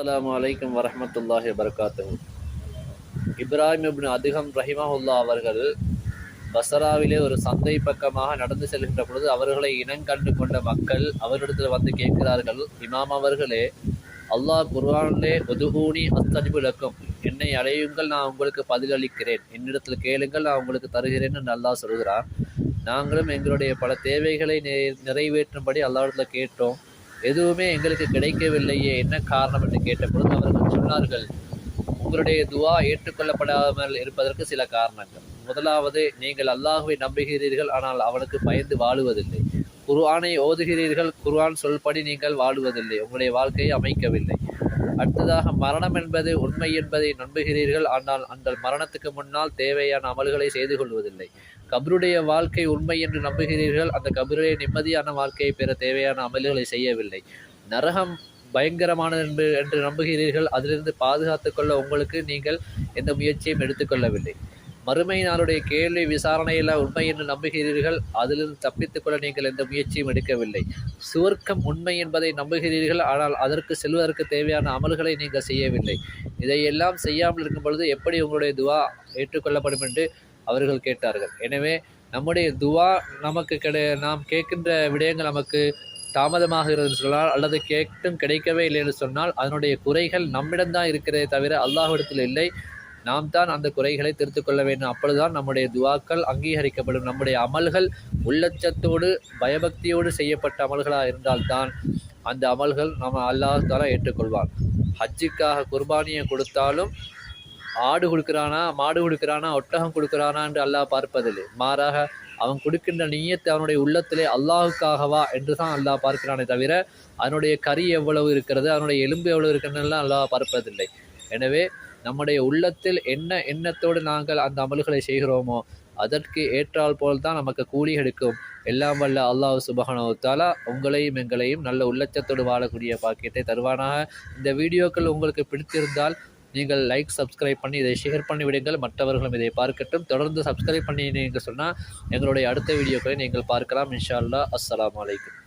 அஸ்லாம் அலைக்கும் வரமத்துல்லாஹி வபரகாத்துஹு இப்ராஹிம் இப்னு அதிகம் ரஹிமஹுல்லா அவர்கள் பசராவிலே ஒரு சந்தை பக்கமாக நடந்து செல்கின்ற பொழுது அவர்களை இனங்கண்டு கொண்ட மக்கள் அவரிடத்தில் வந்து கேட்கிறார்கள் இமாம் அவர்களே அல்லாஹ் குர்ஆனிலே ஒதுகூனி அஸ்தஜிபுலக்கும் என்னை அடையுங்கள் நான் உங்களுக்கு பதிலளிக்கிறேன் என்னிடத்தில் கேளுங்கள் நான் உங்களுக்கு தருகிறேன் என்று அல்லாஹ் நாங்களும் எங்களுடைய பல தேவைகளை நிறைவேற்றும்படி அல்லாவிடத்தில் கேட்டோம் எதுவுமே எங்களுக்கு கிடைக்கவில்லையே என்ன காரணம் என்று கேட்டபொழுது அவர்கள் சொன்னார்கள் உங்களுடைய துவா ஏற்றுக்கொள்ளப்படாமல் இருப்பதற்கு சில காரணங்கள். முதலாவது நீங்கள் அல்லாஹுவை நம்புகிறீர்கள் ஆனால் அவனுக்கு பயந்து வாழுவதில்லை. குர்ஆனை ஓதுகிறீர்கள் குர்ஆன் சொல்படி நீங்கள் வாழுவதில்லை உங்களுடைய வாழ்க்கையை அமைக்கவில்லை. அடுத்ததாக மரணம் என்பது உண்மை என்பதை நம்புகிறீர்கள் ஆனால் அந்த மரணத்துக்கு முன்னால் தேவையான அமல்களை செய்து கொள்வதில்லை. கபருடைய வாழ்க்கை உண்மை என்று நம்புகிறீர்கள். அந்த கபருடைய நிம்மதியான வாழ்க்கையை பெற தேவையான அமல்களை செய்யவில்லை. நரகம் பயங்கரமானது என்று என்று நம்புகிறீர்கள். அதிலிருந்து பாதுகாத்து கொள்ள உங்களுக்கு நீங்கள் எந்த முயற்சியும் எடுத்துக்கொள்ளவில்லை. மறுமை நாளுடைய கேள்வி விசாரணையில் உண்மை என்று நம்புகிறீர்கள். அதிலிருந்து தப்பித்துக் கொள்ள நீங்கள் எந்த முயற்சியும் எடுக்கவில்லை. சுவர்க்கம் உண்மை என்பதை நம்புகிறீர்கள். ஆனால் அதற்கு செல்வதற்கு தேவையான அமல்களை நீங்கள் செய்யவில்லை. இதையெல்லாம் செய்யாமல் இருக்கும் பொழுது எப்படி உங்களுடைய துவா ஏற்றுக்கொள்ளப்படும் என்று அவர்கள் கேட்டார்கள். எனவே நம்முடைய துவா நமக்கு கிடை நாம் கேட்கின்ற விடயங்கள் நமக்கு தாமதமாகிறது சொன்னால் அல்லது கேட்டும் கிடைக்கவே இல்லை என்று சொன்னால் அதனுடைய குறைகள் நம்மிடம்தான் இருக்கிறதே தவிர அல்லாஹிடத்தில் இல்லை. நாம் தான் அந்த குறைகளை திருத்திக் கொள்ள வேண்டும். அப்பொழுதுதான் நம்முடைய துவாக்கள் அங்கீகரிக்கப்படும். நம்முடைய அமல்கள் உள்ளச்சத்தோடு பயபக்தியோடு செய்யப்பட்ட அமல்களாக இருந்தால்தான் அந்த அமல்கள் நம்ம அல்லாஹ் தாலா ஏற்றுக்கொள்வான். ஹஜ்ஜுக்காக குர்பானியை கொடுத்தாலும் ஆடு கொடுக்குறானா மாடு கொடுக்குறானா ஒட்டகம் கொடுக்குறானா என்று அல்லாஹ் பார்ப்பதில்லை. மாறாக அவன் கொடுக்கின்ற நீயத்தை அவனுடைய உள்ளத்திலே அல்லாஹுக்காகவா என்று தான் அல்லாஹ் பார்க்கிறானே தவிர அதனுடைய கறி எவ்வளவு இருக்கிறது அதனுடைய எலும்பு எவ்வளவு இருக்கிறதுலாம் அல்லாஹ் பார்ப்பதில்லை. எனவே நம்முடைய உள்ளத்தில் என்ன எண்ணத்தோடு நாங்கள் அந்த அமல்களை செய்கிறோமோ அதற்கு ஏற்றால் போல் தான் நமக்கு கூலி எடுக்கும். எல்லாம் வல்ல அல்லாஹ் சுபஹானஹு உங்களையும் எங்களையும் நல்ல உள்ளச்சத்தோடு வாழக்கூடிய பாக்கியத்தை தருவானாக. இந்த வீடியோக்கள் உங்களுக்கு பிடித்திருந்தால் நீங்கள் லைக் சப்ஸ்கிரைப் பண்ணி இதை ஷேர் பண்ணி விடுங்கள். மற்றவர்களும் இதை பார்க்கட்டும். தொடர்ந்து சப்ஸ்கிரைப் பண்ணி நீங்கள் சொன்னால் எங்களுடைய அடுத்த வீடியோக்களை நீங்கள் பார்க்கலாம். இன்ஷா அல்லாஹ். அஸ்ஸலாமு வலைக்கம்